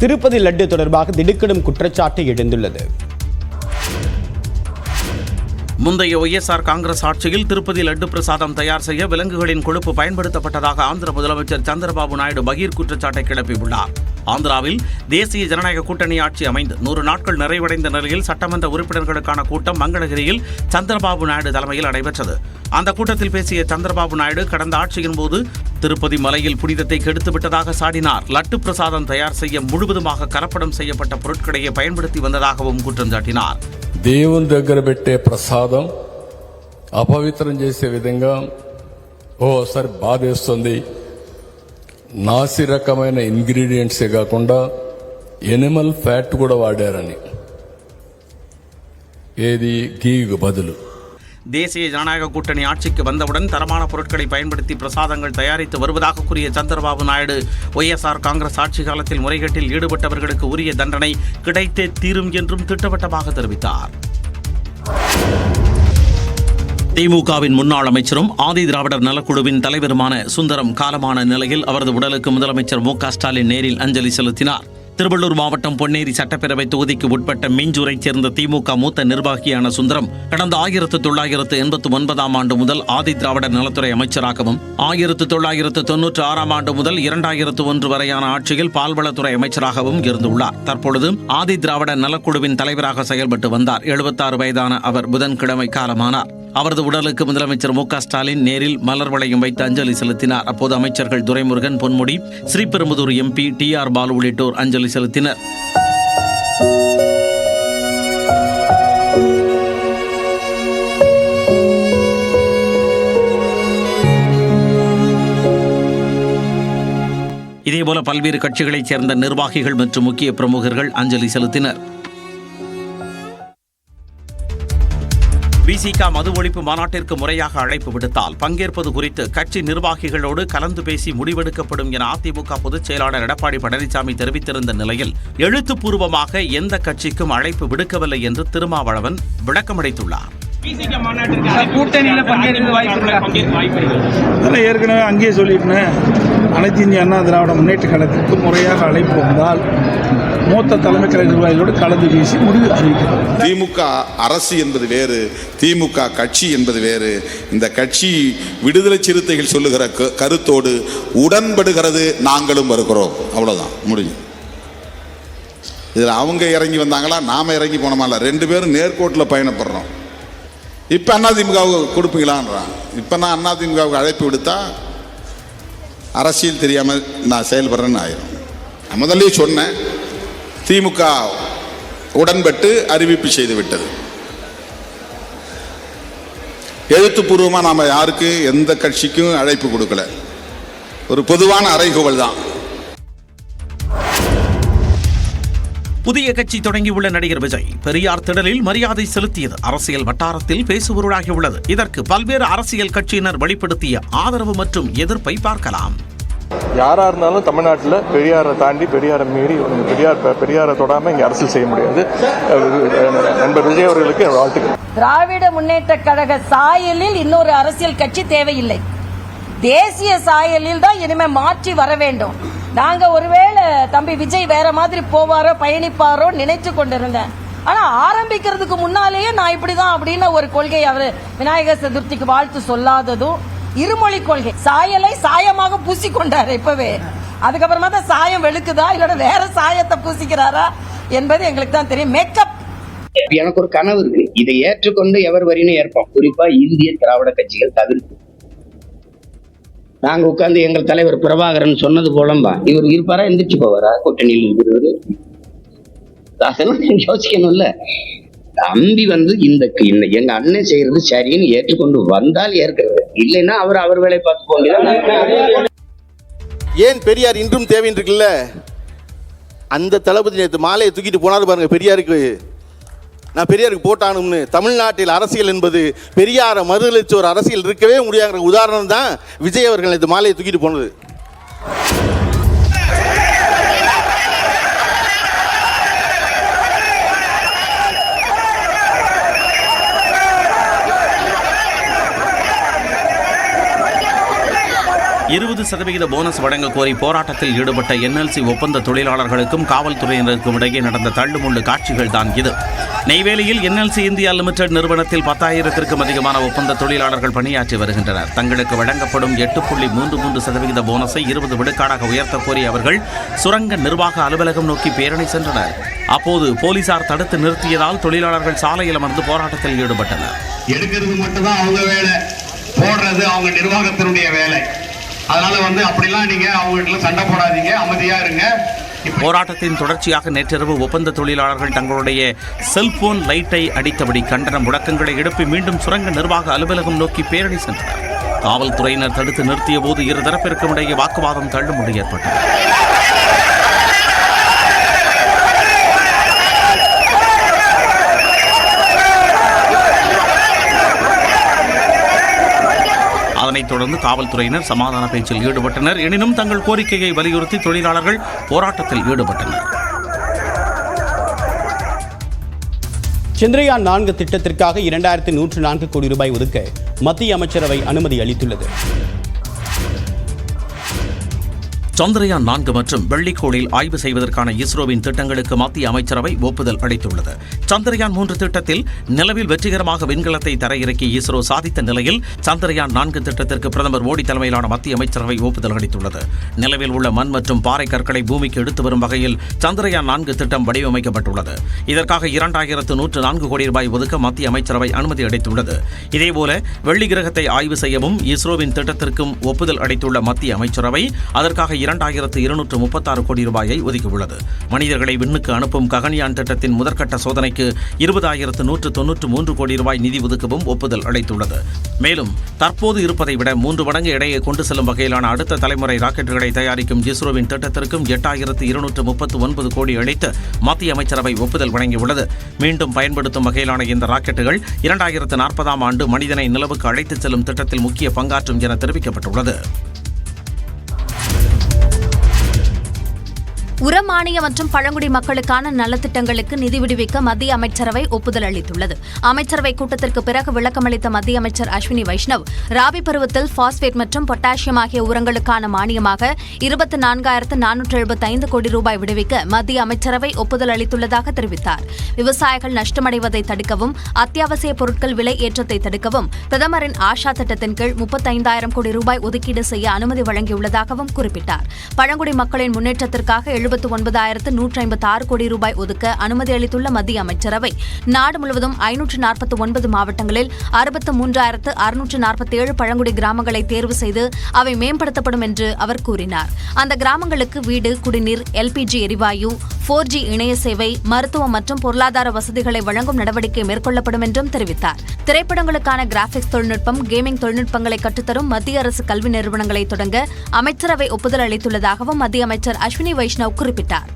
திருப்பதி லட்டு தொடர்பாக திடுக்கிடும் குற்றச்சாட்டு எழுந்துள்ளது. முந்தைய ஒய்எஸ்ஆர் காங்கிரஸ் ஆட்சியில் திருப்பதி லட்டு பிரசாதம் தயார் செய்ய விலங்குகளின் கொழுப்பு பயன்படுத்தப்பட்டதாக ஆந்திர முதலமைச்சர் சந்திரபாபு நாயுடு பகீர் குற்றச்சாட்டை கிளப்பியுள்ளார். ஆந்திராவில் தேசிய ஜனநாயக கூட்டணி ஆட்சி அமைந்து நூறு நாட்கள் நிறைவடைந்த நிலையில் சட்டமன்ற உறுப்பினர்களுக்கான கூட்டம் மங்களகிரியில் சந்திரபாபு நாயுடு தலைமையில் நடைபெற்றது அந்த கூட்டத்தில் பேசிய சந்திரபாபு நாயுடு கடந்த ஆட்சியின் போது திருப்பதி மலையில் புனிதத்தை கெடுத்து விட்டதாக சாடினார் லட்டு பிரசாதம் தயார் செய்ய முழுவதுமாக கலப்படம் செய்யப்பட்ட பொருட்களையே பயன்படுத்தி வந்ததாகவும் குற்றம் சாட்டினார் దేవుని దగ్గర పెట్టే ప్రసాదం అపవిత్రం చేసే విధంగా ఓసారి బాధేస్తుంది నాసి రకమైన ఇంగ్రీడియంట్సే కాకుండా ఎనిమల్ ఫ్యాట్ కూడా వాడారని ఏది గీకు బదులు தேசிய ஜனநாயக கூட்டணி ஆட்சிக்கு வந்தவுடன் தரமான பொருட்களை பயன்படுத்தி பிரசாதங்கள் தயாரித்து வருவதாக கூறிய சந்திரபாபு நாயுடு ஒய்எஸ்ஆர் காங்கிரஸ் ஆட்சி காலத்தில் முறைகேட்டில் ஈடுபட்டவர்களுக்கு உரிய தண்டனை கிடைத்தே தீரும் என்றும் திட்டவட்டமாக தெரிவித்தார் திமுகவின் முன்னாள் அமைச்சரும் ஆதி திராவிடர் நலக்குழுவின் தலைவருமான சுந்தரம் காலமான நிலையில் அவரது உடலுக்கு முதலமைச்சர் மு க ஸ்டாலின் நேரில் அஞ்சலி செலுத்தினார். திருவள்ளூர் மாவட்டம் பொன்னேரி சட்டப்பேரவை தொகுதிக்கு உட்பட்ட மீஞ்சூரைச் சேர்ந்த திமுக மூத்த நிர்வாகியான சுந்தரம் கடந்த ஆயிரத்து தொள்ளாயிரத்து எண்பத்தி ஒன்பதாம் ஆண்டு முதல் ஆதி திராவிடர் நலத்துறை அமைச்சராகவும் ஆயிரத்து தொள்ளாயிரத்து தொன்னூற்று ஆறாம் ஆண்டு முதல் இரண்டாயிரத்து ஒன்று வரையான ஆட்சியில் பால்வளத்துறை அமைச்சராகவும் இருந்துள்ளார். தற்பொழுது ஆதி திராவிடர் நலக்குழுவின் தலைவராக செயல்பட்டு வந்தார். எழுபத்தாறு வயதான அவர் புதன்கிழமை காலமானார். அவரது உடலுக்கு முதலமைச்சர் மு க ஸ்டாலின் நேரில் மலர் வளையம் வைத்து அஞ்சலி செலுத்தினார். அப்போது அமைச்சர்கள் Duraimurugan Ponmudi Sriperumbudur MP T R Baalu உள்ளிட்டோர் அஞ்சலி செலுத்தினர். இதேபோல பல்வேறு கட்சிகளைச் சேர்ந்த நிர்வாகிகள் மற்றும் முக்கிய பிரமுகர்கள் அஞ்சலி செலுத்தினர். விசிக மது ஒழிப்பு மாநாட்டிற்கு முறையாக அழைப்பு விடுத்தால் பங்கேற்பது குறித்து கட்சி நிர்வாகிகளோடு கலந்து பேசி முடிவெடுக்கப்படும் என அதிமுக பொதுச் செயலாளர் எடப்பாடி பழனிசாமி தெரிவித்திருந்த நிலையில் எழுத்துப்பூர்வமாக எந்த கட்சிக்கும் அழைப்பு விடுக்கவில்லை என்று திருமாவளவன் விளக்கமளித்துள்ளார். பிசிக அதெல்லாம் ஏற்கனவே அங்கேயே சொல்லிட்டேன் அனைத்து இந்திய அண்ணா திராவிட முன்னேற்ற கழகத்திற்கு முறையாக அழைப்பு வந்தால் மூத்த தலைமை கலை நிர்வாகிகளோடு கலந்து பேசி முடிவு அறிவிக்கிறோம் திமுக அரசு என்பது வேறு திமுக கட்சி என்பது வேறு. இந்த கட்சி விடுதலை சிறுத்தைகள் சொல்லுகிற க- கருத்தோடு உடன்படுகிறது நாங்களும் வருகிறோம். அவ்வளவுதான் முடிஞ்சு. இதில் அவங்க இறங்கி வந்தாங்களா நாம இறங்கி போனோமா இல்லை ரெண்டு பேரும் நேர்கோட்டில் பயணப்படுறோம். இப்போ அதிமுகவுக்கு கொடுப்பீங்களான்றான் இப்போ நான் அதிமுகவுக்கு அழைப்பு விடுத்தா அரசியல் தெரியாமல் நான் செயல்படுறேன்னு ஆயிரும். நான் சொன்னேன் திமுக உடன்பட்டு அறிவிப்பு செய்துவிட்டது. எழுத்துப்பூர்வமாக நாம் யாருக்கு எந்த கட்சிக்கும் அழைப்பு கொடுக்கல. ஒரு பொதுவான அறைகூவல் தான். புதிய கட்சி தொடங்கியுள்ள நடிகர் விஜய் பெரியார் திடலில் மரியாதை செலுத்தியது அரசியல் வட்டாரத்தில் பேசுபொருளாகியுள்ளது இதற்கு பல்வேறு அரசியல் கட்சியினர் வெளிப்படுத்திய ஆதரவு மற்றும் எதிர்ப்பை பார்க்கலாம். யாராக இருந்தாலும் தமிழ்நாட்டில் பெரியாரை தாண்டி பெரியாரை மீறி பெரியார் பெரியாரை தொடாம இங்கே அரசியல் செய்ய முடியாது. நண்பர் விஜய் அவர்களுக்கு வாழ்த்துக்கள். திராவிட முன்னேற்ற கழக சாயலில் இன்னொரு அரசியல் கட்சி தேவையில்லை. தேசிய சாயலில் தான் இனிமே மாற்றி வர வேண்டும். நாங்க ஒருவேளை தம்பி விஜய் வேற மாதிரி போவாரோ பயணிப்பாரோ நினைச்சு கொண்டிருந்தேன். ஆனா ஆரம்பிக்கிறதுக்கு முன்னாலேயே நான் இப்படிதான் அப்படின்னு ஒரு கொள்கை அவர் விநாயகர் சதுர்த்திக்கு வாழ்த்து சொல்லாததும் இருமொழி கொள்கை. சாயலை சாயமாக பூசி பூசிக்கொண்டாரு இப்பவே. அதுக்கப்புறமா தான் சாயம் வெளுக்குதா? இல்ல வேற சாயத்தை பூசிக்கிறாரா? என்பது எங்களுக்கு தான் தெரியும். மேக்கப் எனக்கு ஒரு கனவு இருக்கு. இதை ஏற்றுக்கொண்டு எவர் வரின்னு ஏற்போம். குறிப்பா இந்திய திராவிட கட்சிகள் தவிர்த்து. நாங்க உட்கார்ந்து எங்கள் தலைவர் பிரபாகரன் சொன்னது போலம்பா. இவர் இருப்பாரா? எந்திரிச்சு போவாரா? கூட்டணியில் இருக்கிறவரு அதெல்லாம் நீங்க யோசிக்கணும்ல. தம்பி வந்து இந்த எங்க அண்ணன் செய்யறது சரின்னு ஏற்றுக்கொண்டு வந்தால் ஏற்கிறது இல்லைன்னா அவர் அவர் வேலை பார்த்து ஏன் பெரியார் இன்றும் தேவைன்னு இருக்குல்ல அந்த தளபதி நேற்று மாலையை தூக்கிட்டு போனாரு பாருங்க பெரியாருக்கு. நான் பெரியாருக்கு போட்டானும்னு. தமிழ்நாட்டில் அரசியல் என்பது பெரியாரை மறுதளிச்ச ஒரு அரசியல் இருக்கவே முடியாங்கிற உதாரணம் தான் விஜய் அவர்கள் நேற்று மாலையை தூக்கிட்டு போனது. இருபது சதவிகித போனஸ் வழங்க கோரி போராட்டத்தில் ஈடுபட்ட என்எல்சி ஒப்பந்த தொழிலாளர்களுக்கும் காவல்துறையினருக்கும் இடையே நடந்த தள்ளுமுள்ளு காட்சிகள் தான் இது. நெய்வேலியில் என்எல்சி இந்தியா லிமிடெட் நிறுவனத்தில் பத்தாயிரத்திற்கும் அதிகமான ஒப்பந்த தொழிலாளர்கள் பணியாற்றி வருகின்றனர். தங்களுக்கு வழங்கப்படும் எட்டு புள்ளி மூன்று மூன்று சதவிகித போனஸை இருபது விழுக்காடாக உயர்த்த கோரி அவர்கள் சுரங்க நிர்வாக அலுவலகம் நோக்கி பேரணி சென்றனர். அப்போது போலீசார் தடுத்து நிறுத்தியதால் தொழிலாளர்கள் சாலையில் அமர்ந்து போராட்டத்தில் ஈடுபட்டனர். எடுக்கிறது மட்டும்தான் அவங்க வேலை. போடுறது அவங்க நிர்வாகத்தினுடைய வேலை. அதனால வந்து அப்படிலாம் நீங்க அவங்ககிட்ட சண்டை போடாதீங்க அமைதியா இருங்க. போராட்டத்தின் தொடர்ச்சியாக நேற்றிரவு ஒப்பந்த தொழிலாளர்கள் தங்களுடைய செல்போன் லைட்டை அடித்தபடி கண்டன முழக்கங்களை எழுப்பி மீண்டும் சுரங்க நிர்வாக அலுவலகம் நோக்கி பேரணி சென்றனர் காவல்துறையினர் தடுத்து நிறுத்திய போது இரு தரப்பிற்கும் இடையே வாக்குவாதம் தள்ளுமுடி ஏற்பட்டது. அதனைத் தொடர்ந்து காவல்துறையினர் சமாதான பேச்சில் ஈடுபட்டனர். எனினும் தங்கள் கோரிக்கையை வலியுறுத்தி தொழிலாளர்கள் போராட்டத்தில் ஈடுபட்டனர். சந்திரயான் நான்கு திட்டத்திற்காக இரண்டாயிரத்தி நூற்று நான்கு கோடி ரூபாய் ஒதுக்க மத்திய அமைச்சரவை அனுமதி அளித்துள்ளது. சந்திரயான் நான்கு மற்றும் வெள்ளிக்கோளில் ஆய்வு செய்வதற்கான இஸ்ரோவின் திட்டங்களுக்கு மத்திய அமைச்சரவை ஒப்புதல் அளித்துள்ளது. சந்திரயான் மூன்று திட்டத்தில் நிலவில் வெற்றிகரமாக விண்கலத்தை தரையிறக்கி இஸ்ரோ சாதித்த நிலையில் சந்திரயான் நான்கு திட்டத்திற்கு பிரதமர் மோடி தலைமையிலான மத்திய அமைச்சரவை ஒப்புதல் அளித்துள்ளது. நிலவில் உள்ள மண் மற்றும் பாறை கற்களை பூமிக்கு எடுத்து வரும் வகையில் சந்திரயான் நான்கு திட்டம் வடிவமைக்கப்பட்டுள்ளது. இதற்காக இரண்டாயிரத்து நூற்று நான்கு கோடி ரூபாய் ஒதுக்க மத்திய அமைச்சரவை அனுமதி அளித்துள்ளது. இதேபோல வெள்ளி கிரகத்தை ஆய்வு செய்யவும் இஸ்ரோவின் திட்டத்திற்கும் ஒப்புதல் அளித்துள்ள மத்திய அமைச்சரவை அதற்காக இரண்டாயிரத்து இருநூற்று முப்பத்தாறு கோடி ரூபாயை ஒதுக்கியுள்ளது. மனிதர்களை விண்ணுக்கு அனுப்பும் ககன்யான் திட்டத்தின் முதற்கட்ட சோதனைக்கு இருபதாயிரத்து நூற்று தொன்னூற்று மூன்று கோடி ரூபாய் நிதி ஒதுக்கவும் ஒப்புதல் அளித்துள்ளது. மேலும் தற்போது இருப்பதை விட மூன்று மடங்கு இடையே கொண்டு செல்லும் வகையிலான அடுத்த தலைமுறை ராக்கெட்டுகளை தயாரிக்கும் இஸ்ரோவின் திட்டத்திற்கும் எட்டாயிரத்து இருநூற்று முப்பத்து ஒன்பது கோடி அளித்து மத்திய அமைச்சரவை ஒப்புதல் வழங்கியுள்ளது. மீண்டும் பயன்படுத்தும் வகையிலான இந்த ராக்கெட்டுகள் இரண்டாயிரத்து நாற்பதாம் ஆண்டு மனிதனை நிலவுக்கு அழைத்துச் செல்லும் திட்டத்தில் முக்கிய பங்காற்றும் என தெரிவிக்கப்பட்டுள்ளது. உரமானிய மற்றும் பழங்குடி மக்களுக்கான நலத்திட்டங்களுக்கு நிதி விடுவிக்க மத்திய அமைச்சரவை ஒப்புதல் அளித்துள்ளது. அமைச்சரவை கூட்டத்திற்கு பிறகு விளக்கமளித்த மத்திய அமைச்சர் அஸ்வினி வைஷ்ணவ் ராபி பருவத்தில் பாஸ்பேட் மற்றும் பொட்டாசியம் ஆகிய உரங்களுக்கான மானியமாக இருபத்தி நான்காயிரத்து நானூற்று எழுபத்தைந்து கோடி ரூபாய் விடுவிக்க மத்திய அமைச்சரவை ஒப்புதல் அளித்துள்ளதாக தெரிவித்தார். விவசாயிகள் நஷ்டமடைவதை தடுக்கவும் அத்தியாவசிய பொருட்கள் விலை ஏற்றத்தை தடுக்கவும் பிரதமரின் ஆஷா திட்டத்தின் கீழ் முப்பத்தைந்தாயிரம் கோடி ரூபாய் ஒதுக்கீடு செய்ய அனுமதி வழங்கியுள்ளதாகவும் குறிப்பிட்டார். பழங்குடி மக்களின் முன்னேற்றத்திற்காக எழுபத்து ஒன்பதாயிரத்து நூற்றி ஐம்பத்தி ஆறு கோடி ரூபாய் ஒதுக்க அனுமதி அளித்துள்ள மத்திய அமைச்சரவை. நாடு முழுவதும் ஐநூற்று நாற்பத்தி ஒன்பது மாவட்டங்களில் அறுபத்து மூன்றாயிரத்து அறுநூற்று நாற்பத்தி ஏழு பழங்குடி கிராமங்களை தேர்வு செய்து அவை மேம்படுத்தப்படும் என்று அவர் கூறினார். அந்த கிராமங்களுக்கு வீடு குடிநீர் எல்பிஜி எரிவாயு போர் ஜி இணைய சேவை மருத்துவம் மற்றும் பொருளாதார வசதிகளை வழங்கும் நடவடிக்கை மேற்கொள்ளப்படும் என்றும் தெரிவித்தார். திரைப்படங்களுக்கான கிராபிக்ஸ் தொழில்நுட்பம் கேமிங் தொழில்நுட்பங்களை கற்றுத்தரும் மத்திய அரசு கல்வி நிறுவனங்களை தொடங்க அமைச்சரவை ஒப்புதல் அளித்துள்ளதாகவும் மத்திய அமைச்சர் அஸ்வினி வைஷ்ணவ் குறிப்பிட்டார்.